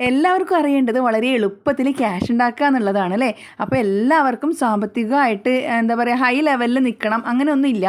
എല്ലാവർക്കും അറിയേണ്ടത് വളരെ എളുപ്പത്തിൽ ക്യാഷ് ഉണ്ടാക്കുക എന്നുള്ളതാണ് അല്ലേ? അപ്പോൾ എല്ലാവർക്കും സാമ്പത്തികമായിട്ട് എന്താ പറയുക ഹൈ ലെവലിൽ നിൽക്കണം. അങ്ങനെയൊന്നുമില്ല.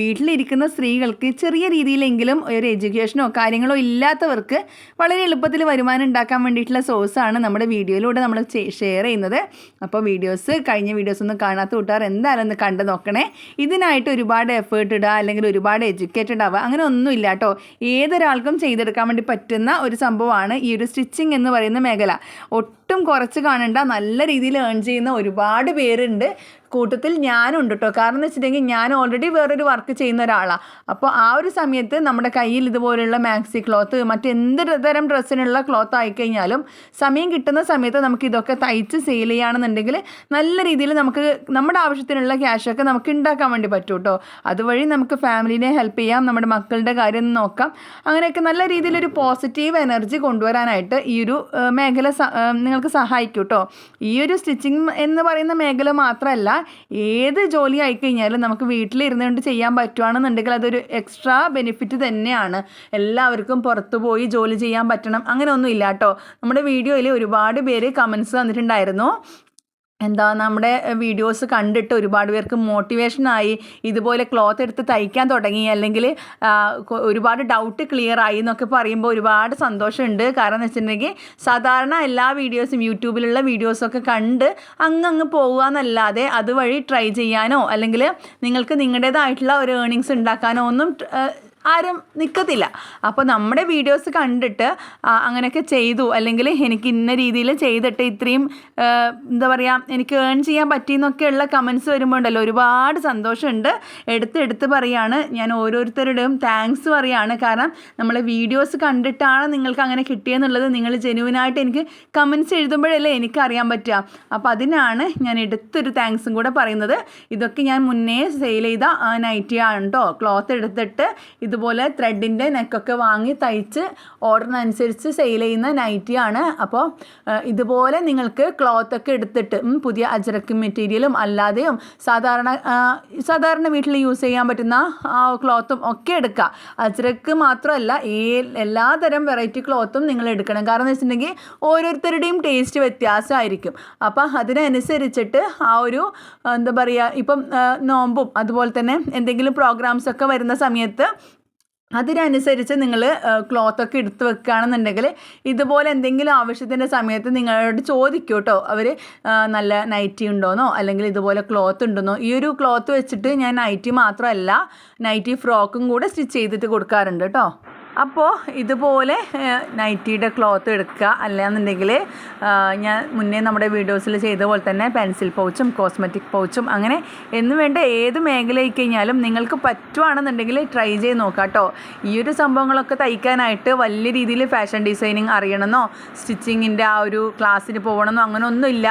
വീട്ടിലിരിക്കുന്ന സ്ത്രീകൾക്ക് ചെറിയ രീതിയിലെങ്കിലും ഒരു എഡ്യൂക്കേഷനോ കാര്യങ്ങളോ ഇല്ലാത്തവർക്ക് വളരെ എളുപ്പത്തിൽ വരുമാനം ഉണ്ടാക്കാൻ വേണ്ടിയിട്ടുള്ള സോഴ്സാണ് നമ്മുടെ വീഡിയോയിലൂടെ നമ്മൾ ഷെയർ ചെയ്യുന്നത്. അപ്പോൾ വീഡിയോസ് കഴിഞ്ഞ വീഡിയോസ് ഒന്നും കാണാത്ത കൂട്ടുകാർ എന്തായാലും ഒന്ന് കണ്ടു നോക്കണേ. ഇതിനായിട്ട് ഒരുപാട് എഫേർട്ട് ഇടുക അല്ലെങ്കിൽ ഒരുപാട് എഡ്യൂക്കേറ്റഡ് ആവുക അങ്ങനെ ഒന്നുമില്ല കേട്ടോ. ഏതൊരാൾക്കും ചെയ്തെടുക്കാൻ വേണ്ടി പറ്റുന്ന ഒരു സംഭവമാണ് ഈ ഒരു സ്റ്റിച്ചിങ് എന്ന് പറയുന്ന മേഖല. ഒട്ടും കുറച്ച് കാണണ്ട നല്ല രീതിയിൽ ഏൺ ചെയ്യുന്ന ഒരുപാട് പേരുണ്ട്. കൂട്ടത്തിൽ ഞാനുണ്ട് കേട്ടോ കാരണം എന്ന് വെച്ചിട്ടുണ്ടെങ്കിൽ ഞാൻ ഓൾറെഡി വേറൊരു വർക്ക് ചെയ്യുന്ന ഒരാളാണ് അപ്പോൾ ആ ഒരു സമയത്ത് നമ്മുടെ കയ്യിൽ ഇതുപോലുള്ള മാക്സി ക്ലോത്ത് മറ്റെന്ത് തരം ഡ്രസ്സിനുള്ള ക്ലോത്ത് ആയിക്കഴിഞ്ഞാലും സമയം കിട്ടുന്ന സമയത്ത് നമുക്ക് ഇതൊക്കെ തയ്ച്ച് സെയിൽ ചെയ്യുകയാണെന്നുണ്ടെങ്കിൽ നല്ല രീതിയിൽ നമുക്ക് നമ്മുടെ ആവശ്യത്തിനുള്ള ക്യാഷൊക്കെ നമുക്ക് ഉണ്ടാക്കാൻ വേണ്ടി പറ്റും കേട്ടോ അതുവഴി നമുക്ക് ഫാമിലിനെ ഹെൽപ്പ് ചെയ്യാം നമ്മുടെ മക്കളുടെ കാര്യം നോക്കാം. അങ്ങനെയൊക്കെ നല്ല രീതിയിലൊരു പോസിറ്റീവ് എനർജി കൊണ്ടുവരാനായിട്ട് ഈ ഒരു മേഖല നിങ്ങൾക്ക് സഹായിക്കും കേട്ടോ ഈ ഒരു സ്റ്റിച്ചിങ് എന്ന് പറയുന്ന മേഖല മാത്രമല്ല ഏത് ജോലി ആയിക്കഴിഞ്ഞാലും നമുക്ക് വീട്ടിലിരുന്നുകൊണ്ട് ചെയ്യാൻ പറ്റുവാണെന്നുണ്ടെങ്കിൽ അതൊരു എക്സ്ട്രാ ബെനിഫിറ്റ് തന്നെയാണ്. എല്ലാവർക്കും പുറത്തു പോയി ജോലി ചെയ്യാൻ പറ്റണം അങ്ങനെ ഒന്നും ഇല്ല കേട്ടോ. നമ്മുടെ വീഡിയോയിൽ ഒരുപാട് പേര് കമൻസ് തന്നിട്ടുണ്ടായിരുന്നു എന്താ നമ്മുടെ വീഡിയോസ് കണ്ടിട്ട് ഒരുപാട് പേർക്ക് മോട്ടിവേഷനായി ഇതുപോലെ ക്ലോത്ത് എടുത്ത് തയ്ക്കാൻ തുടങ്ങി. അല്ലെങ്കിൽ ഒരുപാട് ഡൗട്ട് ക്ലിയർ ആയി എന്നൊക്കെ പറയുമ്പോൾ ഒരുപാട് സന്തോഷമുണ്ട്. കാരണം എന്ന് വെച്ചിട്ടുണ്ടെങ്കിൽ സാധാരണ എല്ലാ വീഡിയോസും യൂട്യൂബിലുള്ള വീഡിയോസൊക്കെ കണ്ട് അങ്ങ് അങ്ങ് പോകുക എന്നല്ലാതെ അതുവഴി ട്രൈ ചെയ്യാനോ അല്ലെങ്കിൽ നിങ്ങൾക്ക് നിങ്ങളുടേതായിട്ടുള്ള ഒരു ഏണിങ്സ് ഉണ്ടാക്കാനോ ഒന്നും ആരും നിൽക്കത്തില്ല അപ്പോൾ നമ്മുടെ വീഡിയോസ് കണ്ടിട്ട് അങ്ങനെയൊക്കെ ചെയ്തു. അല്ലെങ്കിൽ എനിക്ക് ഇന്ന രീതിയിൽ ചെയ്തിട്ട് ഇത്രയും എന്താ പറയുക എനിക്ക് ഏൺ ചെയ്യാൻ പറ്റിയെന്നൊക്കെയുള്ള കമൻസ് വരുമ്പോൾ ഉണ്ടല്ലോ ഒരുപാട് സന്തോഷമുണ്ട്. എടുത്ത് എടുത്ത് പറയാണ്. ഞാൻ ഓരോരുത്തരുടെയും താങ്ക്സ് പറയാണ്. കാരണം നമ്മളെ വീഡിയോസ് കണ്ടിട്ടാണ് നിങ്ങൾക്ക് അങ്ങനെ കിട്ടിയെന്നുള്ളത് നിങ്ങൾ ജെനുവിനായിട്ട് എനിക്ക് കമൻസ് എഴുതുമ്പോഴല്ലേ എനിക്ക് അറിയാൻ പറ്റുക. അപ്പോൾ അതിനാണ് ഞാൻ എടുത്തൊരു താങ്ക്സും കൂടെ പറയുന്നത്. ഇതൊക്കെ ഞാൻ മുന്നേ സെയിൽ ചെയ്ത നൈറ്റി ആണ് കേട്ടോ ക്ലോത്ത് എടുത്തിട്ട് ഇതുപോലെ ത്രെഡിന്റെ നെക്കൊക്കെ വാങ്ങി തയ്ച്ച് ഓർഡറിനനുസരിച്ച് സെയിൽ ചെയ്യുന്ന നൈറ്റിയാണ് അപ്പോൾ ഇതുപോലെ നിങ്ങൾക്ക് ക്ലോത്ത് ഒക്കെ എടുത്തിട്ട് പുതിയ അജരക്ക് മെറ്റീരിയലും അല്ലാതെയും സാധാരണ സാധാരണ വീട്ടിൽ യൂസ് ചെയ്യാൻ പറ്റുന്ന ക്ലോത്തും ഒക്കെ എടുക്കുക. അജരക്ക് മാത്രമല്ല ഈ എല്ലാതരം വെറൈറ്റി ക്ലോത്തും നിങ്ങൾ എടുക്കണം. കാരണം എന്ന് വെച്ചിട്ടുണ്ടെങ്കിൽ ഓരോരുത്തരുടെയും ടേസ്റ്റ് വ്യത്യാസമായിരിക്കും. അപ്പോൾ അതിനനുസരിച്ചിട്ട് ആ ഒരു എന്താ പറയുക ഇപ്പം നോമ്പും അതുപോലെ തന്നെ എന്തെങ്കിലും പ്രോഗ്രാംസ് ഒക്കെ വരുന്ന സമയത്ത് അതിനനുസരിച്ച് നിങ്ങൾ ക്ലോത്ത് ഒക്കെ എടുത്ത് വെക്കുകയാണെന്നുണ്ടെങ്കിൽ ഇതുപോലെ എന്തെങ്കിലും ആവശ്യത്തിന്റെ സമയത്ത് നിങ്ങളോട് ചോദിക്കും കേട്ടോ അവർ നല്ല നൈറ്റി ഉണ്ടോയെന്നോ അല്ലെങ്കിൽ ഇതുപോലെ ക്ലോത്ത് ഉണ്ടെന്നോ? ഈ ഒരു ക്ലോത്ത് വെച്ചിട്ട് ഞാൻ നൈറ്റി മാത്രമല്ല നൈറ്റി ഫ്രോക്കും കൂടെ സ്റ്റിച്ച് ചെയ്തിട്ട് കൊടുക്കാറുണ്ട് കേട്ടോ അപ്പോൾ ഇതുപോലെ നൈറ്റിയുടെ ക്ലോത്ത് എടുക്കുക. അല്ലാന്നുണ്ടെങ്കിൽ ഞാൻ മുന്നേ നമ്മുടെ വീഡിയോസിൽ ചെയ്ത പോലെ തന്നെ പെൻസിൽ പൗച്ചും കോസ്മെറ്റിക് പൗച്ചും അങ്ങനെ എന്ന് വേണ്ട ഏത് മേഖലയിൽ കഴിഞ്ഞാലും നിങ്ങൾക്ക് പറ്റുവാണെന്നുണ്ടെങ്കിൽ ട്രൈ ചെയ്ത് നോക്കാം കേട്ടോ ഈ ഒരു സംഭവങ്ങളൊക്കെ തയ്ക്കാനായിട്ട് വലിയ രീതിയിൽ ഫാഷൻ ഡിസൈനിങ് അറിയണമെന്നോ സ്റ്റിച്ചിങ്ങിന്റെ ആ ഒരു ക്ലാസ്സിന് പോകണമെന്നോ അങ്ങനെ ഒന്നുമില്ല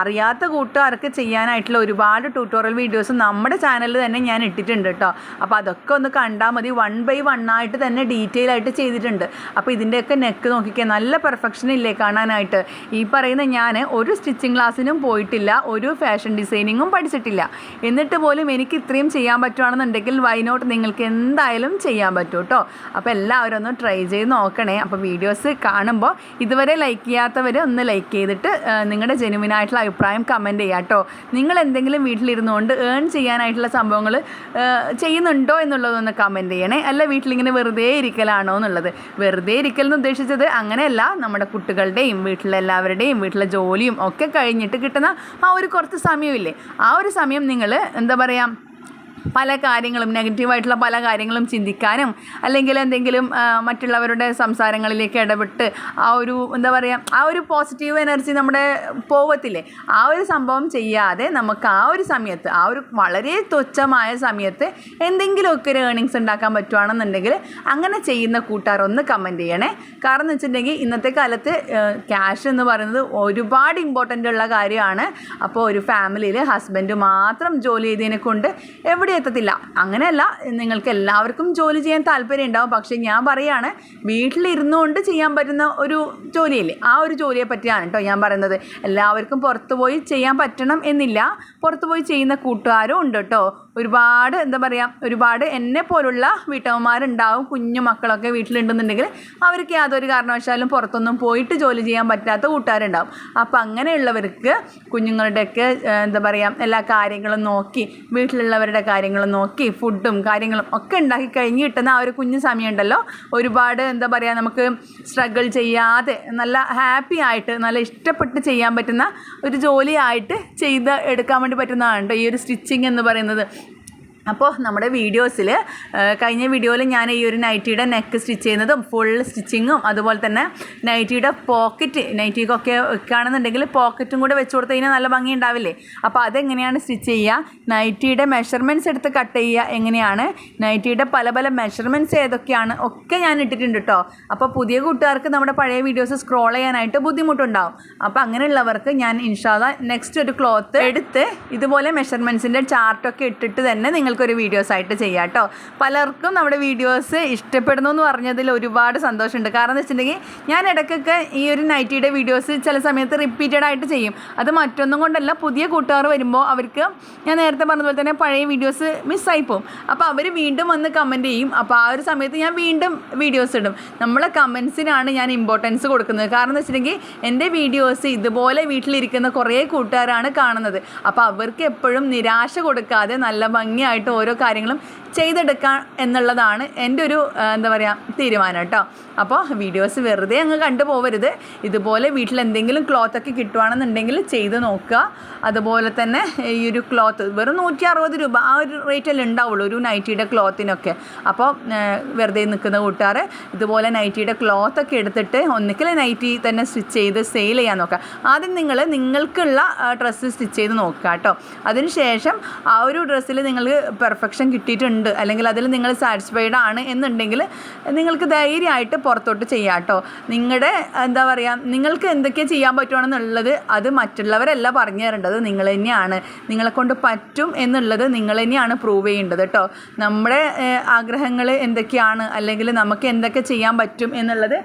അറിയാത്ത കൂട്ടുകാർക്ക് ചെയ്യാനായിട്ടുള്ള ഒരുപാട് ട്യൂട്ടോറിയൽ വീഡിയോസ് നമ്മുടെ ചാനലിൽ തന്നെ ഞാൻ ഇട്ടിട്ടുണ്ട് കേട്ടോ അപ്പോൾ അതൊക്കെ ഒന്ന് കണ്ടാൽ മതി. വൺ ബൈ വൺ ആയിട്ട് തന്നെ ഡീറ്റെയിൽ ആയിട്ട് ചെയ്തിട്ടുണ്ട്. അപ്പോൾ ഇതിന്റെയൊക്കെ നെക്ക് നോക്കിക്കുക നല്ല പെർഫെക്ഷൻ ഇല്ലേ കാണാനായിട്ട്? ഈ പറയുന്ന ഞാൻ ഒരു സ്റ്റിച്ചിങ് ക്ലാസ്സിനും പോയിട്ടില്ല ഒരു ഫാഷൻ ഡിസൈനിങ്ങും പഠിച്ചിട്ടില്ല. എന്നിട്ട് പോലും എനിക്ക് ഇത്രയും ചെയ്യാൻ പറ്റുവാണെന്നുണ്ടെങ്കിൽ വൈനോട്ട് നിങ്ങൾക്ക് എന്തായാലും ചെയ്യാൻ പറ്റും കേട്ടോ അപ്പോൾ എല്ലാവരും ഒന്ന് ട്രൈ ചെയ്ത് നോക്കണേ. അപ്പോൾ വീഡിയോസ് കാണുമ്പോൾ ഇതുവരെ ലൈക്ക് ചെയ്യാത്തവർ ഒന്ന് ലൈക്ക് ചെയ്തിട്ട് നിങ്ങളുടെ ജെനുവിനായിട്ടുള്ള അഭിപ്രായം കമന്റ് ചെയ്യുക കേട്ടോ നിങ്ങൾ എന്തെങ്കിലും വീട്ടിലിരുന്നുകൊണ്ട് ഏൺ ചെയ്യാനായിട്ടുള്ള സംഭവങ്ങൾ ചെയ്യുന്നുണ്ടോ എന്നുള്ളതൊന്ന് കമന്റ് ചെയ്യണേ. അല്ല വീട്ടിലിങ്ങനെ വെറുതെ ഇരിക്കലാണോ എന്നുള്ളത്. വെറുതെ ഇരിക്കൽ എന്ന് ഉദ്ദേശിച്ചത് അങ്ങനെയല്ല. നമ്മുടെ കുട്ടികളുടെയും വീട്ടിലെ എല്ലാവരുടെയും വീട്ടിലെ ജോലിയും ഒക്കെ കഴിഞ്ഞിട്ട് കിട്ടുന്ന ആ ഒരു കുറച്ച് സമയമില്ലേ. ആ ഒരു സമയം നിങ്ങൾ എന്താ പറയുക പല കാര്യങ്ങളും നെഗറ്റീവായിട്ടുള്ള പല കാര്യങ്ങളും ചിന്തിക്കാനും അല്ലെങ്കിൽ എന്തെങ്കിലും മറ്റുള്ളവരുടെ സംസാരങ്ങളിലേക്ക് ഇടപെട്ട് ആ ഒരു എന്താ പറയുക ആ ഒരു പോസിറ്റീവ് എനർജി നമ്മുടെ പോകത്തില്ലേ ആ ഒരു സംഭവം ചെയ്യാതെ നമുക്ക് ആ ഒരു സമയത്ത് ആ ഒരു വളരെ തുച്ഛമായ സമയത്ത് എന്തെങ്കിലുമൊക്കെ ഒരു ഏണിങ്സ് ഉണ്ടാക്കാൻ പറ്റുവാണെന്നുണ്ടെങ്കിൽ അങ്ങനെ ചെയ്യുന്ന കൂട്ടുകാർ ഒന്ന് കമന്റ് ചെയ്യണേ. കാരണം എന്ന് വെച്ചിട്ടുണ്ടെങ്കിൽ ഇന്നത്തെ കാലത്ത് ക്യാഷ് എന്ന് പറയുന്നത് ഒരുപാട് ഇമ്പോർട്ടന്റ് ഉള്ള കാര്യമാണ്. അപ്പോൾ ഒരു ഫാമിലിയിൽ ഹസ്ബൻഡ് മാത്രം ജോലി ചെയ്തതിനെ കൊണ്ട് എവിടെ എത്തത്തില്ല അങ്ങനെയല്ല നിങ്ങൾക്ക് എല്ലാവർക്കും ജോലി ചെയ്യാൻ താല്പര്യം ഉണ്ടാവും. പക്ഷേ ഞാൻ പറയുകയാണ് വീട്ടിലിരുന്നു കൊണ്ട് ചെയ്യാൻ പറ്റുന്ന ഒരു ജോലിയില്ലേ? ആ ഒരു ജോലിയെ പറ്റിയാണ് കേട്ടോ ഞാൻ പറയുന്നത്. എല്ലാവർക്കും പുറത്തുപോയി ചെയ്യാൻ പറ്റണം എന്നില്ല. പുറത്തുപോയി ചെയ്യുന്ന കൂട്ടുകാരും ഉണ്ട് കേട്ടോ. ഒരുപാട് എന്താ പറയുക ഒരുപാട് എന്നെ പോലുള്ള വീട്ടമ്മമാരുണ്ടാവും കുഞ്ഞു മക്കളൊക്കെ വീട്ടിലുണ്ടെന്നുണ്ടെങ്കിൽ അവർക്ക് യാതൊരു കാരണവശാലും പുറത്തൊന്നും പോയിട്ട് ജോലി ചെയ്യാൻ പറ്റാത്ത കൂട്ടുകാരുണ്ടാവും. അപ്പോൾ അങ്ങനെയുള്ളവർക്ക് കുഞ്ഞുങ്ങളുടെയൊക്കെ എന്താ പറയുക എല്ലാ കാര്യങ്ങളും നോക്കി വീട്ടിലുള്ളവരുടെ കാര്യങ്ങളും നോക്കി ഫുഡും കാര്യങ്ങളും ഒക്കെ ഉണ്ടാക്കി കഴിഞ്ഞ് കിട്ടുന്ന ആ ഒരു കുഞ്ഞു സമയമുണ്ടല്ലോ. ഒരുപാട് എന്താ പറയുക നമുക്ക് സ്ട്രഗിൾ ചെയ്യാതെ നല്ല ഹാപ്പി ആയിട്ട് നല്ല ഇഷ്ടപ്പെട്ട് ചെയ്യാൻ പറ്റുന്ന ഒരു ജോലിയായിട്ട് ചെയ്ത് എടുക്കാൻ വേണ്ടി പറ്റുന്നതാണ് ഈ ഒരു സ്റ്റിച്ചിങ് എന്ന് പറയുന്നത്. അപ്പോൾ നമ്മുടെ വീഡിയോസിൽ കഴിഞ്ഞ വീഡിയോയിൽ ഞാൻ ഈ ഒരു നൈറ്റിയുടെ നെക്ക് സ്റ്റിച്ച് ചെയ്യുന്നതും ഫുൾ സ്റ്റിച്ചിങ്ങും അതുപോലെ തന്നെ നൈറ്റിയുടെ പോക്കറ്റ് നൈറ്റിക്കൊക്കെ വെക്കുകയാണെന്നുണ്ടെങ്കിൽ പോക്കറ്റും കൂടെ വെച്ച് കൊടുത്ത് കഴിഞ്ഞാൽ നല്ല ഭംഗി ഉണ്ടാവില്ലേ? അപ്പോൾ അതെങ്ങനെയാണ് സ്റ്റിച്ച് ചെയ്യുക? നൈറ്റിയുടെ മെഷർമെന്റ്സ് എടുത്ത് കട്ട് ചെയ്യുക എങ്ങനെയാണ്? നൈറ്റിയുടെ പല പല മെഷർമെന്റ്സ് ഏതൊക്കെയാണ്? ഒക്കെ ഞാൻ ഇട്ടിട്ടുണ്ട് കേട്ടോ അപ്പോൾ പുതിയ കൂട്ടുകാർക്ക് നമ്മുടെ പഴയ വീഡിയോസ് സ്ക്രോൾ ചെയ്യാനായിട്ട് ബുദ്ധിമുട്ടുണ്ടാവും. അപ്പോൾ അങ്ങനെയുള്ളവർക്ക് ഞാൻ ഇൻഷാദ നെക്സ്റ്റ് ഒരു ക്ലോത്ത് എടുത്ത് ഇതുപോലെ മെഷർമെന്റ്സിന്റെ ചാർട്ടൊക്കെ ഇട്ടിട്ട് തന്നെ നിങ്ങൾക്കൊരു വീഡിയോസ് ആയിട്ട് ചെയ്യാം കേട്ടോ പലർക്കും നമ്മുടെ വീഡിയോസ് ഇഷ്ടപ്പെടുന്നു എന്ന് പറഞ്ഞതിൽ ഒരുപാട് സന്തോഷമുണ്ട്. കാരണം എന്ന് വെച്ചിട്ടുണ്ടെങ്കിൽ ഞാൻ ഇടയ്ക്കൊക്കെ ഈ ഒരു നൈറ്റിയുടെ വീഡിയോസ് ചില സമയത്ത് റിപ്പീറ്റഡ് ആയിട്ട് ചെയ്യും. അത് മറ്റൊന്നും കൊണ്ടല്ല പുതിയ കൂട്ടുകാർ വരുമ്പോൾ അവർക്ക് ഞാൻ നേരത്തെ പറഞ്ഞതുപോലെ തന്നെ പഴയ വീഡിയോസ് മിസ്സായി പോകും അപ്പോൾ അവർ വീണ്ടും വന്ന് കമന്റ് ചെയ്യും. അപ്പോൾ ആ ഒരു സമയത്ത് ഞാൻ വീണ്ടും വീഡിയോസ് ഇടും. നമ്മളെ കമൻസിനാണ് ഞാൻ ഇമ്പോർട്ടൻസ് കൊടുക്കുന്നത്. കാരണം എന്ന് വെച്ചിട്ടുണ്ടെങ്കിൽ എന്റെ വീഡിയോസ് ഇതുപോലെ വീട്ടിലിരിക്കുന്ന കുറേ കൂട്ടുകാരാണ് കാണുന്നത്. അപ്പോൾ അവർക്ക് എപ്പോഴും നിരാശ കൊടുക്കാതെ നല്ല ഭംഗിയായിട്ട് ഓരോ കാര്യങ്ങളും ചെയ്തെടുക്കാം എന്നുള്ളതാണ് എന്റെ ഒരു എന്താ പറയുക തീരുമാനം കേട്ടോ. അപ്പോൾ വീഡിയോസ് വെറുതെ അങ്ങ് കണ്ടു പോവരുത്. ഇതുപോലെ വീട്ടിൽ എന്തെങ്കിലും ക്ലോത്ത് ഒക്കെ കിട്ടുവാണെന്നുണ്ടെങ്കിൽ ചെയ്ത് നോക്കുക. അതുപോലെ തന്നെ ഈ ഒരു ക്ലോത്ത് വെറും നൂറ്റി അറുപത് രൂപ ആ ഒരു റേറ്റല്ലേ ഉണ്ടാവുള്ളൂ ഒരു നൈറ്റിയുടെ ക്ലോത്തിനൊക്കെ അപ്പോൾ വെറുതെ നിൽക്കുന്ന കൂട്ടുകാർ ഇതുപോലെ നൈറ്റിയുടെ ക്ലോത്ത് ഒക്കെ എടുത്തിട്ട് ഒന്നിക്കൽ നൈറ്റി തന്നെ സ്റ്റിച്ച് ചെയ്ത് സെയിൽ ചെയ്യാൻ നോക്കുക. ആദ്യം നിങ്ങൾ നിങ്ങൾക്കുള്ള ഡ്രസ്സ് സ്റ്റിച്ച് ചെയ്ത് നോക്കുക കേട്ടോ. അതിനുശേഷം ആ ഒരു ഡ്രസ്സിൽ നിങ്ങൾക്ക് പെർഫെക്ഷൻ കിട്ടിയിട്ടുണ്ട് അല്ലെങ്കിൽ അതിൽ നിങ്ങൾ സാറ്റിസ്ഫൈഡ് ആണ് എന്നുണ്ടെങ്കിൽ നിങ്ങൾക്ക് ധൈര്യമായിട്ട് പുറത്തോട്ട് ചെയ്യാം കേട്ടോ. നിങ്ങളുടെ എന്താ പറയുക നിങ്ങൾക്ക് എന്തൊക്കെ ചെയ്യാൻ പറ്റുവാണെന്നുള്ളത് അത് മറ്റുള്ളവരല്ല പറഞ്ഞു തരേണ്ടത്. നിങ്ങൾ തന്നെയാണ്. നിങ്ങളെ കൊണ്ട് പറ്റും എന്നുള്ളത് നിങ്ങൾ തന്നെയാണ് പ്രൂവ് ചെയ്യേണ്ടത് കേട്ടോ. നമ്മുടെ ആഗ്രഹങ്ങൾ എന്തൊക്കെയാണ്? അല്ലെങ്കിൽ നമുക്ക് എന്തൊക്കെ ചെയ്യാൻ പറ്റും എന്നുള്ളത്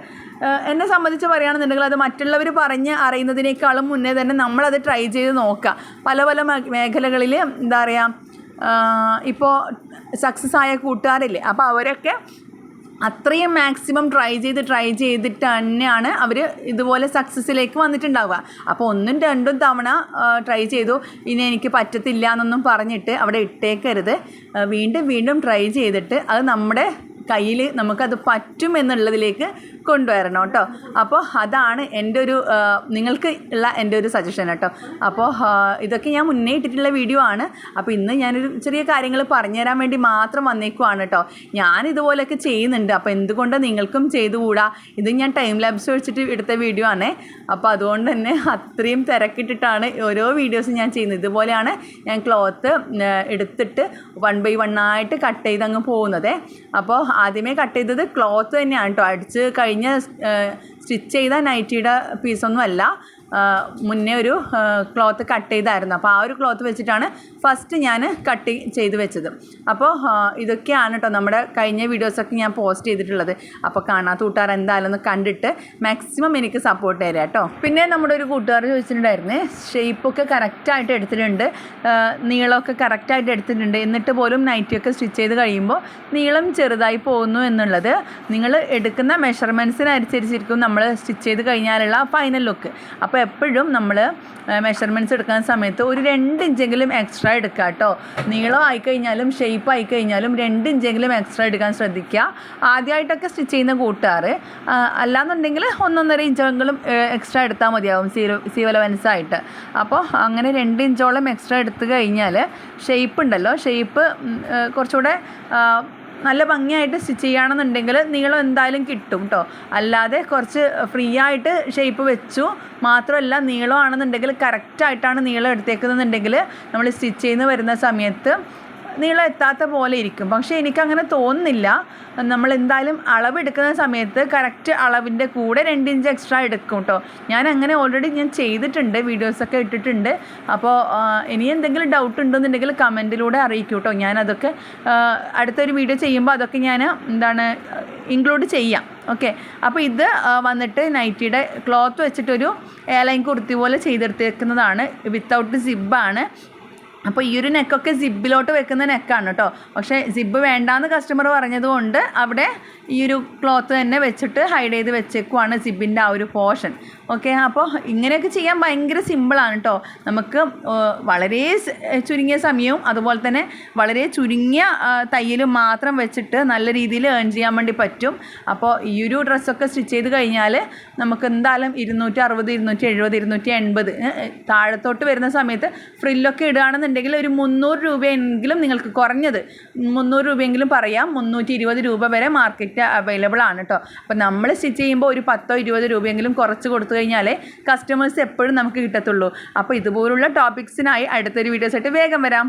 എന്നെ സംബന്ധിച്ച് പറയുകയാണെന്നുണ്ടെങ്കിൽ അത് മറ്റുള്ളവർ പറഞ്ഞ് അറിയുന്നതിനേക്കാളും മുന്നേ തന്നെ നമ്മളത് ട്രൈ ചെയ്ത് നോക്കുക. പല പല മേഖലകളിൽ എന്താ പറയുക ഇപ്പോൾ സക്സസ് ആയ കൂട്ടുകാരില്ലേ? അപ്പോൾ അവരൊക്കെ അത്രയും മാക്സിമം ട്രൈ ചെയ്ത് ട്രൈ ചെയ്തിട്ട് തന്നെയാണ് അവർ ഇതുപോലെ സക്സസ്സിലേക്ക് വന്നിട്ടുണ്ടാവുക. അപ്പോൾ ഒന്നും രണ്ടും തവണ ട്രൈ ചെയ്തു. ഇനി എനിക്ക് പറ്റത്തില്ല എന്നൊന്നും പറഞ്ഞിട്ട് അവിടെ ഇട്ടേക്കരുത്. വീണ്ടും വീണ്ടും ട്രൈ ചെയ്തിട്ട് അത് നമ്മുടെ കയ്യിൽ നമുക്കത് പറ്റും എന്നുള്ളതിലേക്ക് കൊണ്ടുവരണം കേട്ടോ. അപ്പോൾ അതാണ് എന്റെ ഒരു നിങ്ങൾക്ക് ഉള്ള എന്റെ ഒരു സജഷൻ കേട്ടോ അപ്പോൾ ഇതൊക്കെ ഞാൻ മുന്നേ ഇട്ടിട്ടുള്ള വീഡിയോ ആണ്. അപ്പോൾ ഇന്ന് ഞാനൊരു ചെറിയ കാര്യങ്ങൾ പറഞ്ഞുതരാൻ വേണ്ടി മാത്രം വന്നേക്കുവാണ് കേട്ടോ. ഞാൻ ഇതുപോലെയൊക്കെ ചെയ്യുന്നുണ്ട്. അപ്പോൾ എന്തുകൊണ്ട് നിങ്ങൾക്കും ചെയ്തുകൂടാ? ഇത് ഞാൻ ടൈം ലാബ്സ് വെച്ചിട്ട് എടുത്ത വീഡിയോ ആണ്. അപ്പോൾ അതുകൊണ്ട് തന്നെ അത്രയും തിരക്കിട്ടിട്ടാണ് ഓരോ വീഡിയോസും ഞാൻ ചെയ്യുന്നത്. ഇതുപോലെയാണ് ഞാൻ ക്ലോത്ത് എടുത്തിട്ട് വൺ ബൈ വൺ ആയിട്ട് കട്ട് ചെയ്ത് അങ്ങ് പോകുന്നത്. അപ്പോൾ ആദ്യമേ കട്ട് ചെയ്തത് ക്ലോത്ത് തന്നെയാണ് കേട്ടോ. അടിച്ച് കഴിഞ്ഞ സ്റ്റിച്ച് ചെയ്ത നൈറ്റിയുടെ പീസൊന്നും അല്ല മുന്നേ ഒരു ക്ലോത്ത് കട്ട് ചെയ്തായിരുന്നു. അപ്പോൾ ആ ഒരു ക്ലോത്ത് വെച്ചിട്ടാണ് ഫസ്റ്റ് ഞാൻ കട്ട് ചെയ്ത് വെച്ചത്. അപ്പോൾ ഇതൊക്കെയാണ് കേട്ടോ നമ്മുടെ കഴിഞ്ഞ വീഡിയോസൊക്കെ ഞാൻ പോസ്റ്റ് ചെയ്തിട്ടുള്ളത്. അപ്പോൾ കാണാത്ത കൂട്ടുകാർ എന്തായാലും ഒന്ന് കണ്ടിട്ട് മാക്സിമം എനിക്ക് സപ്പോർട്ട് തരാം കേട്ടോ പിന്നെ നമ്മുടെ ഒരു കൂട്ടുകാർ ചോദിച്ചിട്ടുണ്ടായിരുന്നേ ഷേപ്പൊക്കെ കറക്റ്റായിട്ട് എടുത്തിട്ടുണ്ട്. നീളമൊക്കെ കറക്റ്റായിട്ട് എടുത്തിട്ടുണ്ട്. എന്നിട്ട് പോലും നൈറ്റിയൊക്കെ സ്റ്റിച്ച് ചെയ്ത് കഴിയുമ്പോൾ നീളം ചെറുതായി പോകുന്നു എന്നുള്ളത് നിങ്ങൾ എടുക്കുന്ന മെഷർമെന്റ്സിനനുസരിച്ചിരിക്കും നമ്മൾ സ്റ്റിച്ച് ചെയ്ത് കഴിഞ്ഞാലുള്ള ഫൈനൽ ലുക്ക് അപ്പോൾ എപ്പോഴും നമ്മൾ മെഷർമെന്റ്സ് എടുക്കാൻ സമയത്ത് ഒരു രണ്ട് ഇഞ്ചെങ്കിലും എക്സ്ട്രാ എടുക്കുക കേട്ടോ നീളം ആയിക്കഴിഞ്ഞാലും ഷേപ്പ് ആയിക്കഴിഞ്ഞാലും രണ്ട് ഇഞ്ചെങ്കിലും എക്സ്ട്രാ എടുക്കാൻ ശ്രദ്ധിക്കുക ആദ്യമായിട്ടൊക്കെ സ്റ്റിച്ച് ചെയ്യുന്ന കൂട്ടുകാർ അല്ലാന്നുണ്ടെങ്കിൽ ഒന്നൊന്നര ഇഞ്ചെങ്കിലും എക്സ്ട്രാ എടുത്താൽ മതിയാവും സീവലവൻസ് സീവലവൻസായിട്ട് അപ്പോൾ അങ്ങനെ രണ്ട് ഇഞ്ചോളം എക്സ്ട്രാ എടുത്തു കഴിഞ്ഞാൽ ഷേപ്പ് ഉണ്ടല്ലോ. ഷേപ്പ് കുറച്ചുകൂടെ നല്ല ഭംഗിയായിട്ട് സ്റ്റിച്ച് ചെയ്യുകയാണെന്നുണ്ടെങ്കിൽ നീളം എന്തായാലും കിട്ടും കേട്ടോ അല്ലാതെ കുറച്ച് ഫ്രീ ആയിട്ട് ഷേപ്പ് വെച്ചു മാത്രമല്ല നീളമാണെന്നുണ്ടെങ്കിൽ കറക്റ്റായിട്ടാണ് നീളം എടുത്തേക്കുന്നതെന്നുണ്ടെങ്കിൽ നമ്മൾ സ്റ്റിച്ച് ചെയ്യുന്ന വരുന്ന സമയത്ത് നീളം എത്താത്ത പോലെ ഇരിക്കും. പക്ഷേ എനിക്കങ്ങനെ തോന്നുന്നില്ല. നമ്മൾ എന്തായാലും അളവ് എടുക്കുന്ന സമയത്ത് കറക്റ്റ് അളവിന്റെ കൂടെ രണ്ട് ഇഞ്ച് എക്സ്ട്രാ എടുക്കും കേട്ടോ ഞാൻ അങ്ങനെ ഓൾറെഡി ഞാൻ ചെയ്തിട്ടുണ്ട് വീഡിയോസൊക്കെ ഇട്ടിട്ടുണ്ട്. അപ്പോൾ ഇനി എന്തെങ്കിലും ഡൗട്ട് ഉണ്ടെന്നുണ്ടെങ്കിൽ കമന്റിലൂടെ അറിയിക്കും കേട്ടോ ഞാനതൊക്കെ അടുത്തൊരു വീഡിയോ ചെയ്യുമ്പോൾ അതൊക്കെ ഞാൻ എന്താണ് ഇൻക്ലൂഡ് ചെയ്യാം. ഓക്കെ അപ്പോൾ ഇത് വന്നിട്ട് നൈറ്റിയുടെ ക്ലോത്ത് വെച്ചിട്ടൊരു എയർലൈൻ കുർത്തി പോലെ ചെയ്തെടുത്തേക്കുന്നതാണ്. വിത്തൗട്ട് സിബാണ് അപ്പോൾ ഈ ഒരു നെക്കൊക്കെ സിബിലോട്ട് വെക്കുന്ന നെക്കാണ് കേട്ടോ പക്ഷേ സിബ് വേണ്ടാന്ന് കസ്റ്റമർ പറഞ്ഞതുകൊണ്ട് അവിടെ ഈ ഒരു ക്ലോത്ത് തന്നെ വെച്ചിട്ട് ഹൈഡ് ചെയ്ത് വെച്ചേക്കുവാണ് സിബിന്റെ ആ ഒരു പോർഷൻ. ഓക്കെ അപ്പോൾ ഇങ്ങനെയൊക്കെ ചെയ്യാൻ ഭയങ്കര സിമ്പിളാണ് കേട്ടോ നമുക്ക് വളരെ ചുരുങ്ങിയ സമയവും അതുപോലെ തന്നെ വളരെ ചുരുങ്ങിയ തയ്യൽ മാത്രം വെച്ചിട്ട് നല്ല രീതിയിൽ ഏൺ ചെയ്യാൻ വേണ്ടി പറ്റും. അപ്പോൾ ഈ ഒരു ഡ്രസ്സൊക്കെ സ്റ്റിച്ച് ചെയ്ത് കഴിഞ്ഞാൽ നമുക്ക് എന്തായാലും ഇരുന്നൂറ്റി അറുപത് ഇരുന്നൂറ്റി എഴുപത് ഇരുന്നൂറ്റി എൺപത് താഴത്തോട്ട് വരുന്ന സമയത്ത് ഫ്രില്ലൊക്കെ ഇടുകയാണെന്നുണ്ടെങ്കിൽ ഒരു മുന്നൂറ് രൂപയെങ്കിലും നിങ്ങൾക്ക് കുറഞ്ഞത്. മുന്നൂറ് രൂപയെങ്കിലും പറയാം. മുന്നൂറ്റി ഇരുപത് രൂപ വരെ മാർക്കറ്റ് അവൈലബിൾ ആണ് കേട്ടോ അപ്പോൾ നമ്മൾ സ്റ്റിച്ച് ചെയ്യുമ്പോൾ ഒരു പത്തോ ഇരുപത് രൂപയെങ്കിലും കുറച്ച് കൊടുത്തു കഴിഞ്ഞാലേ കസ്റ്റമേഴ്സ് എപ്പോഴും നമുക്ക് കിട്ടത്തുള്ളൂ. അപ്പോൾ ഇതുപോലുള്ള ടോപ്പിക്സിനായി അടുത്തൊരു വീഡിയോസായിട്ട് വേഗം വരാം.